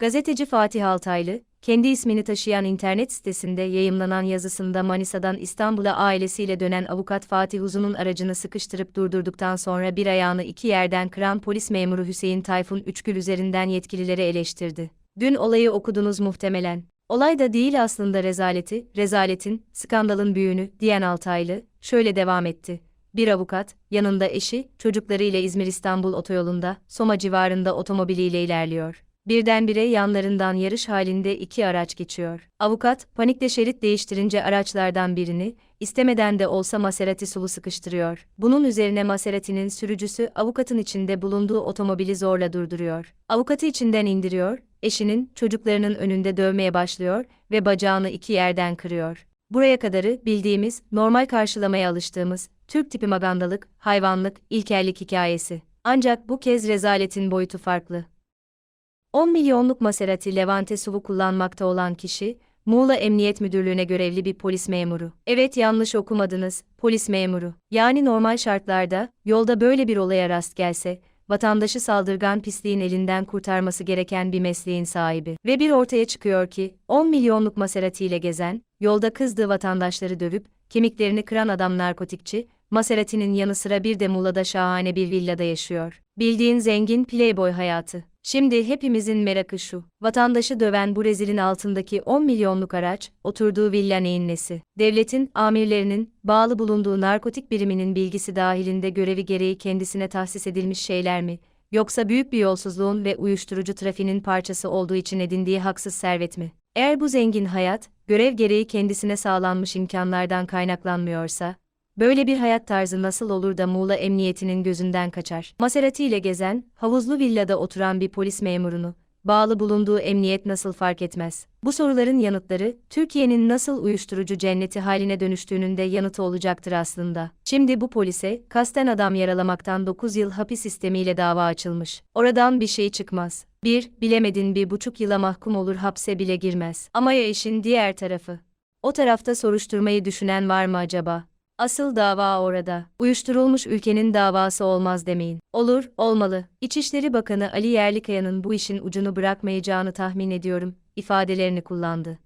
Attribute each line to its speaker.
Speaker 1: Gazeteci Fatih Altaylı, kendi ismini taşıyan internet sitesinde yayımlanan yazısında Manisa'dan İstanbul'a ailesiyle dönen avukat Fatih Uzun'un aracını sıkıştırıp durdurduktan sonra bir ayağını iki yerden kıran polis memuru Hüseyin Tayfun Üçgül üzerinden yetkilileri eleştirdi. Dün olayı okudunuz muhtemelen. Olay da değil aslında rezaleti, rezaletin, skandalın büyüğünü, diyen Altaylı, şöyle devam etti. Bir avukat, yanında eşi, çocuklarıyla İzmir-İstanbul otoyolunda, Soma civarında otomobiliyle ilerliyor. Birdenbire yanlarından yarış halinde iki araç geçiyor. Avukat, panikle şerit değiştirince araçlardan birini, istemeden de olsa Maserati sulu sıkıştırıyor. Bunun üzerine Maserati'nin sürücüsü avukatın içinde bulunduğu otomobili zorla durduruyor. Avukatı içinden indiriyor, eşinin, çocuklarının önünde dövmeye başlıyor ve bacağını iki yerden kırıyor. Buraya kadarı bildiğimiz, normal karşılamaya alıştığımız, Türk tipi magandalık, hayvanlık, ilkellik hikayesi. Ancak bu kez rezaletin boyutu farklı. 10 milyonluk Maserati Levante SUV'u kullanmakta olan kişi, Muğla Emniyet Müdürlüğü'ne görevli bir polis memuru. Evet yanlış okumadınız, polis memuru. Yani normal şartlarda, yolda böyle bir olaya rast gelse, vatandaşı saldırgan pisliğin elinden kurtarması gereken bir mesleğin sahibi. Ve bir ortaya çıkıyor ki, 10 milyonluk Maserati ile gezen, yolda kızdığı vatandaşları dövüp, kemiklerini kıran adam narkotikçi, Maserati'nin yanı sıra bir de Muğla'da şahane bir villada yaşıyor. Bildiğin zengin playboy hayatı. Şimdi hepimizin merakı şu. Vatandaşı döven bu rezilin altındaki 10 milyonluk araç, oturduğu villa neyin nesi? Devletin, amirlerinin, bağlı bulunduğu narkotik biriminin bilgisi dahilinde görevi gereği kendisine tahsis edilmiş şeyler mi? Yoksa büyük bir yolsuzluğun ve uyuşturucu trafiğinin parçası olduğu için edindiği haksız servet mi? Eğer bu zengin hayat, görev gereği kendisine sağlanmış imkanlardan kaynaklanmıyorsa, Böyle bir hayat tarzı nasıl olur da Muğla Emniyetinin gözünden kaçar? Maserati ile gezen, havuzlu villada oturan bir polis memurunu, bağlı bulunduğu emniyet nasıl fark etmez? Bu soruların yanıtları, Türkiye'nin nasıl uyuşturucu cenneti haline dönüştüğünün de yanıtı olacaktır aslında. Şimdi bu polise, kasten adam yaralamaktan 9 yıl hapis sistemiyle dava açılmış. Oradan bir şey çıkmaz. Bir, bilemedin bir buçuk yıla mahkum olur hapse bile girmez. Ama ya işin diğer tarafı? O tarafta soruşturmayı düşünen var mı acaba? Asıl dava orada. Uyuşturulmuş ülkenin davası olmaz demeyin. Olur, olmalı. İçişleri Bakanı Ali Yerlikaya'nın bu işin ucunu bırakmayacağını tahmin ediyorum, ifadelerini kullandı.